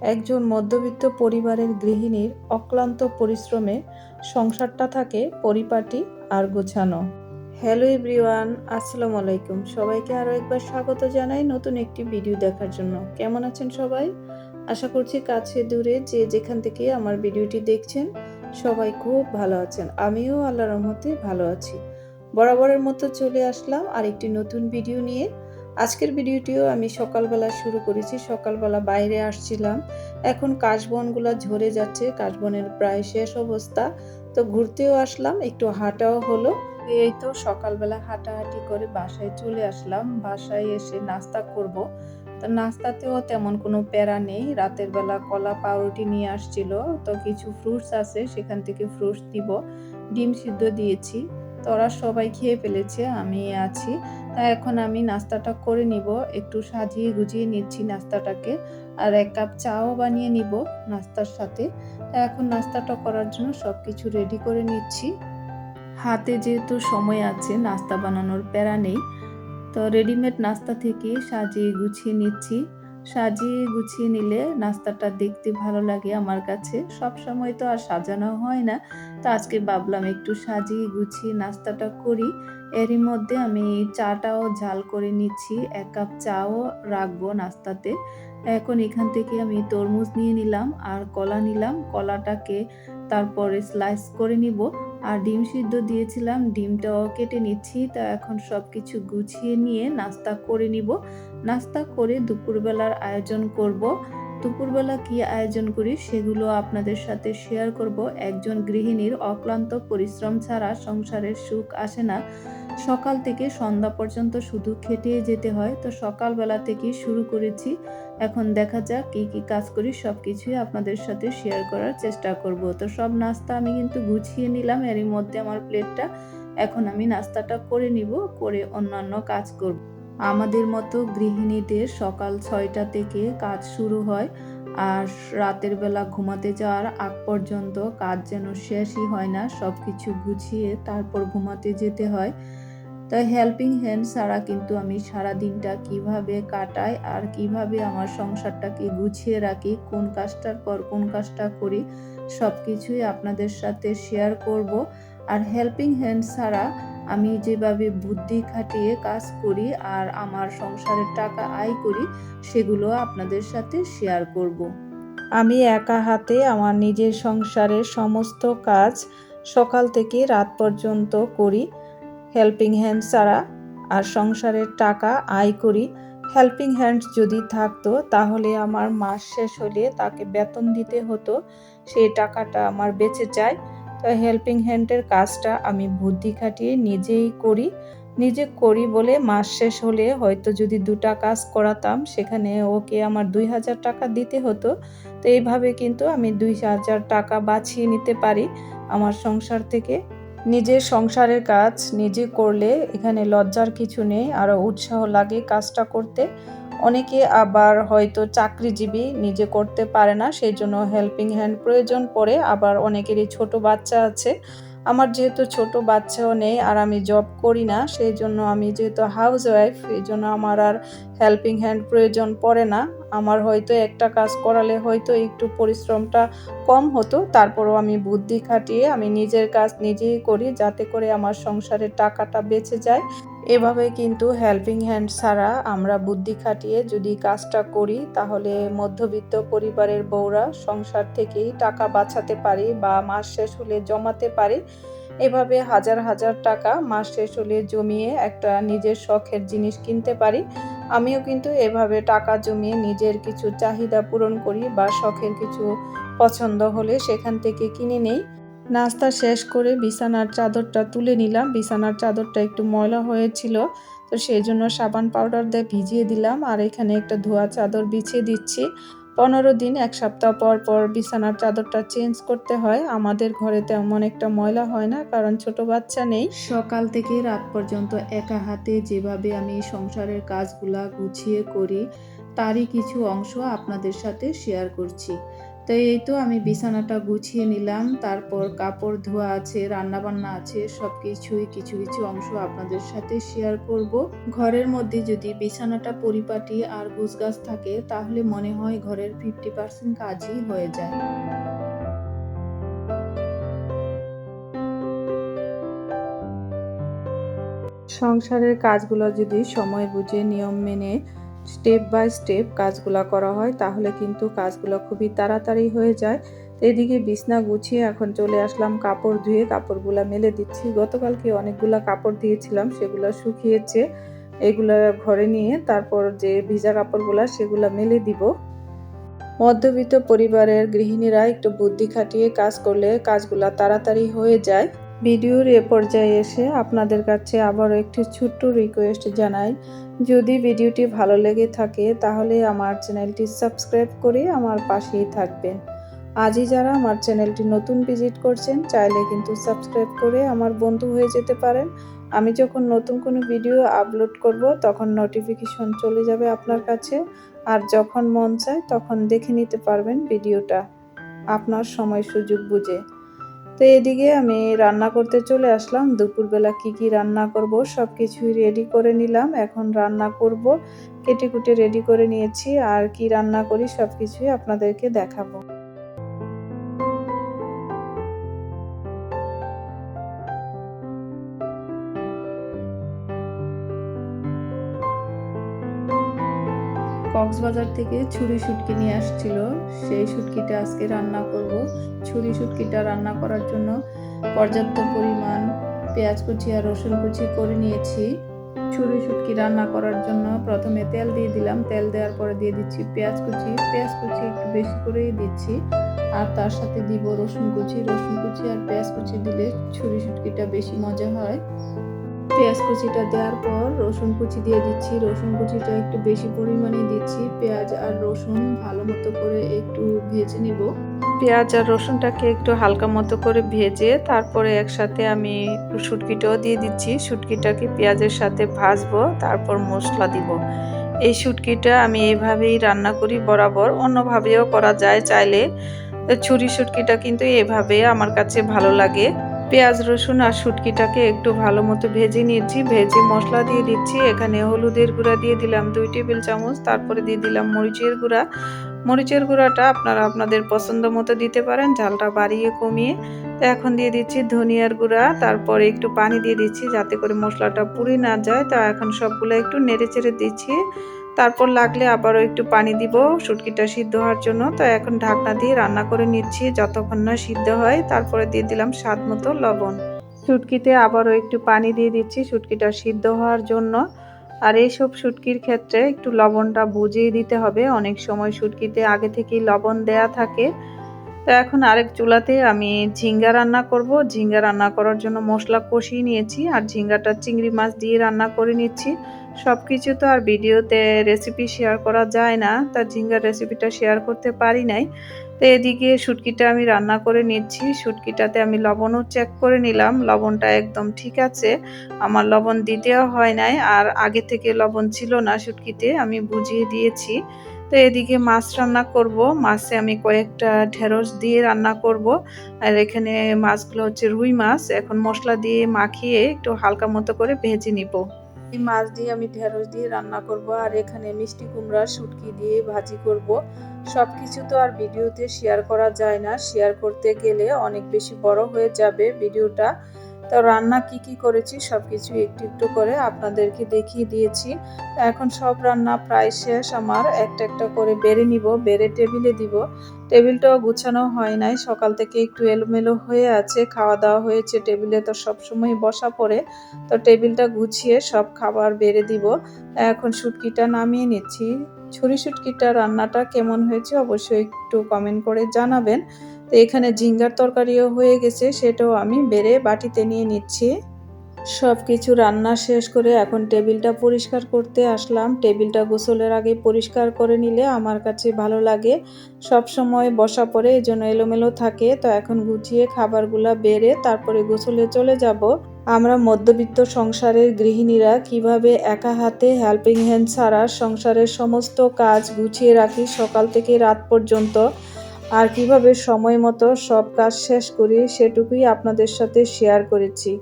একজন মধ্যবিত্ত পরিবারের গৃহিণীর অক্লান্ত পরিশ্রমে সংসারটা থাকে পরিপাটি আর গোছানো। হ্যালো এভরিওয়ান, আসসালামু আলাইকুম। সবাইকে আরও একবার স্বাগত জানাই নতুন একটি ভিডিও দেখার জন্য। কেমন আছেন সবাই? আশা করছি কাছে দূরে যে যেখান থেকে আমার ভিডিওটি দেখছেন, সবাই খুব ভালো আছেন। আমিও আল্লাহ রহমতে ভালো আছি। বরাবরের মতো চলে আসলাম আর একটি নতুন ভিডিও নিয়ে। আজকের ভিডিওটিও আমি সকালবেলা শুরু করেছি, সকালবেলা বাইরে আসছিলাম। এখন কাশবনগুলো ঝরে যাচ্ছে, কাশবনের প্রায় শেষ অবস্থা। তো ঘুরতেও আসলাম, একটু হাঁটাও হলো। এই তো সকালবেলা হাঁটাহাঁটি করে বাসায় চলে আসলাম। বাসায় এসে নাস্তা করব। তো নাস্তাতেও তেমন কোনো প্যারা নেই। রাতের বেলা কলা পাউরুটি নিয়ে আসছিল। তো কিছু ফ্রুটস আছে, সেখান থেকে ফ্রুটস দিব। ডিম সিদ্ধ দিয়েছি। তো ওরা সবাই খেয়ে ফেলেছে, আমি আছি। তা এখন আমি নাস্তাটা করে নিব, একটু সাজিয়ে গুজিয়ে নিচ্ছি নাস্তাটাকে। আর এক কাপ চাও বানিয়ে নিব নাস্তার সাথে। তা এখন নাস্তাটা করার জন্য সব কিছু রেডি করে নিচ্ছি। হাতে যেহেতু সময় আছে, নাস্তা বানানোর প্যারা নেই, তো রেডিমেড নাস্তা থেকে সাজিয়ে গুছিয়ে নিচ্ছি। সাজিয়ে গুছিয়ে নিলে নাস্তাটা দেখতে ভালো লাগে আমার কাছে। সব সময় তো আর সাজানো হয় না। তো আজকে ভাবলাম একটু সাজিয়ে গুছিয়ে নাস্তাটা করি। এরই মধ্যে আমি চাটাও ঝাল করে নিচ্ছি। এক কাপ চাও রাখব নাস্তাতে। এখন এখান থেকে আমি তরমুজ নিয়ে নিলাম আর কলা নিলাম। কলাটাকে তারপরে স্লাইস করে নিব। আর ডিম সিদ্ধ দিয়েছিলাম, ডিমটাও কেটে নিচ্ছি, তা এখন সব কিছু গুছিয়ে নিয়ে নাস্তা করে নিব। নাস্তা করে দুপুরবেলার আয়োজন করব। দুপুরবেলা কি আয়োজন করি সেগুলো আপনাদের সাথে শেয়ার করব। একজন গৃহিণীর অক্লান্ত পরিশ্রম ছাড়া সংসারের সুখ আসে না। সকাল থেকে সন্ধ্যা পর্যন্ত শুধু খেটে যেতে হয়। তো সকালবেলা থেকেই শুরু করেছি। এখন দেখা যাক কী কী কাজ করি সব কিছুই আপনাদের সাথে শেয়ার করার চেষ্টা করব। তো সব নাস্তা আমি কিন্তু গুছিয়ে নিলাম, এরই মধ্যে আমার প্লেটটা এখন আমি নাস্তাটা করে নিব, করে অন্যান্য কাজ করব। আমাদের মতো গৃহিণীদের সকাল ছয়টা থেকে কাজ শুরু হয় আর রাতের বেলা ঘুমাতে যাওয়ার আগ পর্যন্ত কাজ যেন শেষই হয় না সব কিছু গুছিয়ে তারপর ঘুমাতে যেতে হয়। তাই হেল্পিং হ্যান্ড ছাড়া কিন্তু আমি সারা দিনটা কীভাবে কাটাই আর কীভাবে আমার সংসারটাকে গুছিয়ে রাখি, কোন কাজটার পর কোন কাজটা করি সব কিছুই আপনাদের সাথে শেয়ার করব। আর হেল্পিং হ্যান্ড ছাড়া আমি যেভাবে বুদ্ধি খাটিয়ে কাজ করি আর আমার সংসারের টাকা আয় করি, সেগুলো আপনাদের সাথে শেয়ার করব। আমি একা হাতে আমার নিজের সংসারের সমস্ত কাজ সকাল থেকে রাত পর্যন্ত করি। হেল্পিং হ্যান্ড ছাড়া আর সংসারের টাকা আয় করি হেল্পিং হ্যান্ড যদি থাকতো তাহলে আমার মাস শেষ হলে তাকে বেতন দিতে হতো সেই টাকাটা আমার বেঁচে যায়। তো হেল্পিং হ্যান্ডের কাজটা আমি বুদ্ধি খাটিয়ে নিজেই করি। নিজে করি বলে মাস শেষ হলে হয়তো যদি দুটা কাজ করাতাম, সেখানে ওকে আমার দুই হাজার টাকা দিতে হতো। তো এইভাবে কিন্তু আমি দুই হাজার টাকা বাঁচিয়ে নিতে পারি আমার সংসার থেকে। নিজের সংসারের কাজ নিজে করলে এখানে লজ্জার কিছু নেই আরও উৎসাহ লাগে কাজটা করতে। অনেকে আবার হয়তো চাকরিজীবী নিজে করতে পারে না সেই জন্য হেল্পিং হ্যান্ড প্রয়োজন পড়ে। আবার অনেকেরই ছোট বাচ্চা আছে। আমার যেহেতু ছোট বাচ্চাও নেই আর আমি জব করি না সেই জন্য আমি যেহেতু হাউস ওয়াইফ এই জন্য আমার আর হেল্পিং হ্যান্ড প্রয়োজন পড়ে না। আমার হয়তো একটা কাজ করালে হয়তো একটু পরিশ্রমটা কম হতো, তারপরও আমি বুদ্ধি খাটিয়ে আমি নিজের কাজ নিজেই করি যাতে করে আমার সংসারের টাকাটা বেঁচে যায়। এভাবে কিন্তু হেল্পিং হ্যান্ড ছাড়া আমরা বুদ্ধি খাটিয়ে যদি কাজটা করি, তাহলে মধ্যবিত্ত পরিবারের বউরা সংসার থেকেই টাকা বাঁচাতে পারি বা মাস শেষ হলে জমাতে পারি। এভাবে হাজার হাজার টাকা মাস শেষ হলে জমিয়ে একটা নিজের শখের জিনিস কিনতে পারি। আমিও কিন্তু এভাবে টাকা জমিয়ে নিজের কিছু চাহিদা পূরণ করি বা শখের কিছু পছন্দ হলে সেখান থেকে কিনে নেই। নাস্তা শেষ করে বিছানার চাদরটা তুলে নিলাম। বিছানার চাদরটা একটু ময়লা হয়েছিল, তো সেই জন্য সাবান পাউডার দিয়ে ভিজিয়ে দিলাম। আর এখানে একটা ধোয়া চাদর বিছিয়ে দিচ্ছি। পনেরো দিন, এক সপ্তাহ পর পর বিছানার চাদরটা চেঞ্জ করতে হয়। আমাদের ঘরে তেমন একটা ময়লা হয় না, কারণ ছোট বাচ্চা নেই। সকাল থেকে রাত পর্যন্ত একা হাতে যেভাবে আমি সংসারের কাজগুলা গুছিয়ে করি, তারই কিছু অংশ আপনাদের সাথে শেয়ার করছি। তো এই তো আমি বিছানাটা গুছিয়ে নিলাম, তারপর কাপড় ধোয়া আছে রান্না বান্না আছে সব কিছুই কিছু কিছু অংশ আপনাদের সাথে শেয়ার করব। ঘরের মধ্যে যদি বিছানাটা পরিপাটি আর গুছগাছ থাকে, তাহলে মনে হয় ঘরের ফিফটি পার্সেন্ট কাজই হয়ে যায়। সংসারের কাজগুলো যদি সময় বুঝে, নিয়ম মেনে স্টেপ বাই স্টেপ কাজগুলো করা হয়, তাহলে কিন্তু কাজগুলো খুবই তাড়াতাড়ি হয়ে যায়। তো এদিকে বিছনা গুছিয়ে এখন চলে আসলাম কাপড় ধুয়ে, কাপড়গুলো মেলে দিচ্ছি। গতকালকে অনেকগুলো কাপড় দিয়েছিলাম, সেগুলো শুকিয়েছে। এগুলো ঘরে নিয়ে তারপর যে ভিজা কাপড়গুলো, সেগুলো মেলে দিব। মধ্যবিত্ত পরিবারের গৃহিণীরা একটু বুদ্ধি খাটিয়ে কাজ করলে কাজগুলো তাড়াতাড়ি হয়ে যায়। ভিডিওর এ পর্যায়ে এসে আপনাদের কাছে আবারও একটি ছোট্ট রিকোয়েস্ট জানাই। যদি ভিডিওটি ভালো লেগে থাকে, তাহলে আমার চ্যানেলটি সাবস্ক্রাইব করে আমার পাশেই থাকবেন। আজই যারা আমার চ্যানেলটি নতুন ভিজিট করছেন, চাইলে কিন্তু সাবস্ক্রাইব করে আমার বন্ধু হয়ে যেতে পারেন। আমি যখন নতুন কোনো ভিডিও আপলোড করব, তখন নোটিফিকেশন চলে যাবে আপনার কাছে। আর যখন মন চায়, তখন দেখে নিতে পারবেন ভিডিওটা আপনার সময় সুযোগ বুঝে। তো এদিকে আমি রান্না করতে চলে আসলাম। দুপুরবেলা কি কি রান্না করব সব কিছুই রেডি করে নিলাম। এখন রান্না করব, কেটে কুটে রেডি করে নিয়েছি। আর কি রান্না করি সব কিছুই আপনাদেরকে দেখাবো। কক্সবাজার থেকে ছুরি শুটকি নিয়ে আসছিল। সেই শুটকিটা আজকে রান্না করব। ছুরি শুটকিটা রান্না করার জন্য পর্যাপ্ত পরিমাণ পেঁয়াজ কুচি আর রসুন কুচি করে নিয়েছি। ছুরি শুটকি রান্না করার জন্য প্রথমে তেল দিয়ে দিলাম। তেল দেওয়ার পরে দিয়ে দিচ্ছি পেঁয়াজ কুচি। পেঁয়াজ কুচি একটু বেশি করেই দিচ্ছি। আর তার সাথে দিব রসুন কুচি। রসুন কুচি আর পেঁয়াজ কুচি দিলে ছুরি শুটকিটা বেশি মজা হয়। পেঁয়াজ কুচিটা দেওয়ার পর রসুন কুচি দিয়ে দিচ্ছি। রসুন কুচিটা একটু বেশি পরিমাণে দিচ্ছি। পেঁয়াজ আর রসুন ভালো মতো করে একটু ভেজে নিব। পেঁয়াজ আর রসুনটাকে একটু হালকা মতো করে ভেজে তারপরে একসাথে আমি একটু শুটকিটাও দিয়ে দিচ্ছি। শুটকিটাকে পেঁয়াজের সাথে ভাজবো, তারপর মশলা দিব। এই শুটকিটা আমি এইভাবেই রান্না করি বরাবর। অন্যভাবেও করা যায় চাইলে। ছুরি শুটকিটা কিন্তু এভাবে আমার কাছে ভালো লাগে। পেঁয়াজ, রসুন আর শুটকিটাকে একটু ভালো মতো ভেজে নিয়েছি। ভেজে মশলা দিয়ে দিচ্ছি। এখানে হলুদের গুঁড়া দিয়ে দিলাম দুই টেবিল চামচ। তারপরে দিয়ে দিলাম মরিচের গুঁড়া। মরিচের গুঁড়াটা আপনারা আপনাদের পছন্দ মতো দিতে পারেন, ঝালটা বাড়িয়ে কমিয়ে। তো এখন দিয়ে দিচ্ছি ধনিয়ার গুঁড়া। তারপরে একটু পানি দিয়ে দিচ্ছি যাতে করে মশলাটা পুড়ে না যায়। তা এখন সবগুলো একটু নেড়ে চেড়ে দিচ্ছি। তারপর লাগলে আবারও একটু পানি দিব। শুটকিটা সিদ্ধ হওয়ার জন্য। তো এখন ঢাকনা দিয়ে রান্না করে নিচ্ছি। যতক্ষণ না সিদ্ধ হয়, তারপরে দিয়ে দিলাম স্বাদ মতো লবণ। শুটকিতে আবারও একটু পানি দিয়ে দিচ্ছি। শুটকিটা সিদ্ধ হওয়ার জন্য। আর এইসব শুটকির ক্ষেত্রে একটু লবণটা বুঝিয়ে দিতে হবে। অনেক সময় শুটকিতে আগে থেকেই লবণ দেয়া থাকে। তো এখন আরেক চুলাতে আমি ঝিঙ্গা রান্না করব। ঝিঙ্গা রান্না করার জন্য মশলা কষিয়ে নিয়েছি। আর ঝিঙ্গাটা চিংড়ি মাছ দিয়ে রান্না করে নিচ্ছি। সব কিছু তো আর ভিডিওতে রেসিপি শেয়ার করা যায় না, তা ঝিঙ্গার রেসিপিটা শেয়ার করতে পারি নাই। তো এদিকে শুটকিটা আমি রান্না করে নিচ্ছি, শুটকিটাতে আমি লবণও চেক করে নিলাম, লবণটা একদম ঠিক আছে। আমার লবণ দিতেও হয় নাই, আর আগে থেকে লবণ ছিল না শুটকিতে, আমি বুঝিয়ে দিয়েছি। তো এদিকে মাছ রান্না করব, মাছে আমি কয়েকটা ঢেঁড়স দিয়ে রান্না করব। আর এখানে মাছগুলো হচ্ছে রুই মাছ, এখন মশলা দিয়ে মাখিয়ে একটু হালকা মতো করে ভেজে নিব। এই মাছ দিয়ে আমি ঢেঁড়স দিয়ে রান্না করব আর এখানে মিষ্টি কুমড়া শুটকি দিয়ে ভাজি করব। সব কিছু তো আর ভিডিওতে শেয়ার করা যায় না। শেয়ার করতে গেলে অনেক বেশি বড় হয়ে যাবে ভিডিওটা। তো রান্না কি কি করেছি সব কিছু একটু একটু করে আপনাদেরকে দেখিয়ে দিয়েছি। এখন সব রান্না প্রায় শেষ। আমার একটা একটা করে বেড়ে নিব, বেড়ে টেবিলে দিব। টেবিলটাও গুছানো হয় নাই। সকাল থেকে একটু এলোমেলো হয়ে আছে খাওয়া দাওয়া হয়েছে, টেবিলে তো সবসময় বসা পড়ে। তো টেবিলটা গুছিয়ে সব খাবার বেড়ে দিব। এখন শুটকিটা নামিয়ে নিচ্ছি। ছুরি শুটকিটা রান্নাটা কেমন হয়েছে অবশ্যই একটু কমেন্ট করে জানাবেন। তো এখানে ঝিঙ্গার তরকারিও হয়ে গেছে, সেটাও আমি বেড়ে বাটিতে নিয়ে নিচ্ছি। সব কিছু রান্না শেষ করে এখন টেবিলটা পরিষ্কার করতে আসলাম। টেবিলটা গোসলের আগে পরিষ্কার করে নিলে আমার কাছে ভালো লাগে। সব সময় বসা পরে এই জন্য এলোমেলো থাকে। তো এখন গুছিয়ে খাবারগুলা বেড়ে তারপরে গোসলে চলে যাব। আমরা মধ্যবিত্ত সংসারের গৃহিণীরা কীভাবে একা হাতে হেল্পিং হ্যান্ড ছাড়া সংসারের সমস্ত কাজ গুছিয়ে রাখি সকাল থেকে রাত পর্যন্ত? আর কীভাবে সময় মতো সব কাজ শেষ করি সেটুকুই আপনাদের সাথে শেয়ার করেছি।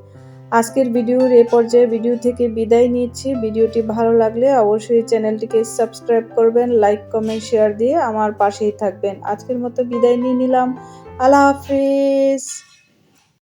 আজকের ভিডিওর এ পর্যায়ে ভিডিও থেকে বিদায় নিচ্ছি। ভিডিওটি ভালো লাগলে অবশ্যই চ্যানেলটিকে সাবস্ক্রাইব করবেন, লাইক, কমেন্ট, শেয়ার দিয়ে আমার পাশেই থাকবেন। আজকের মতো বিদায় নিয়ে নিলাম। আল্লাহ হাফিজ।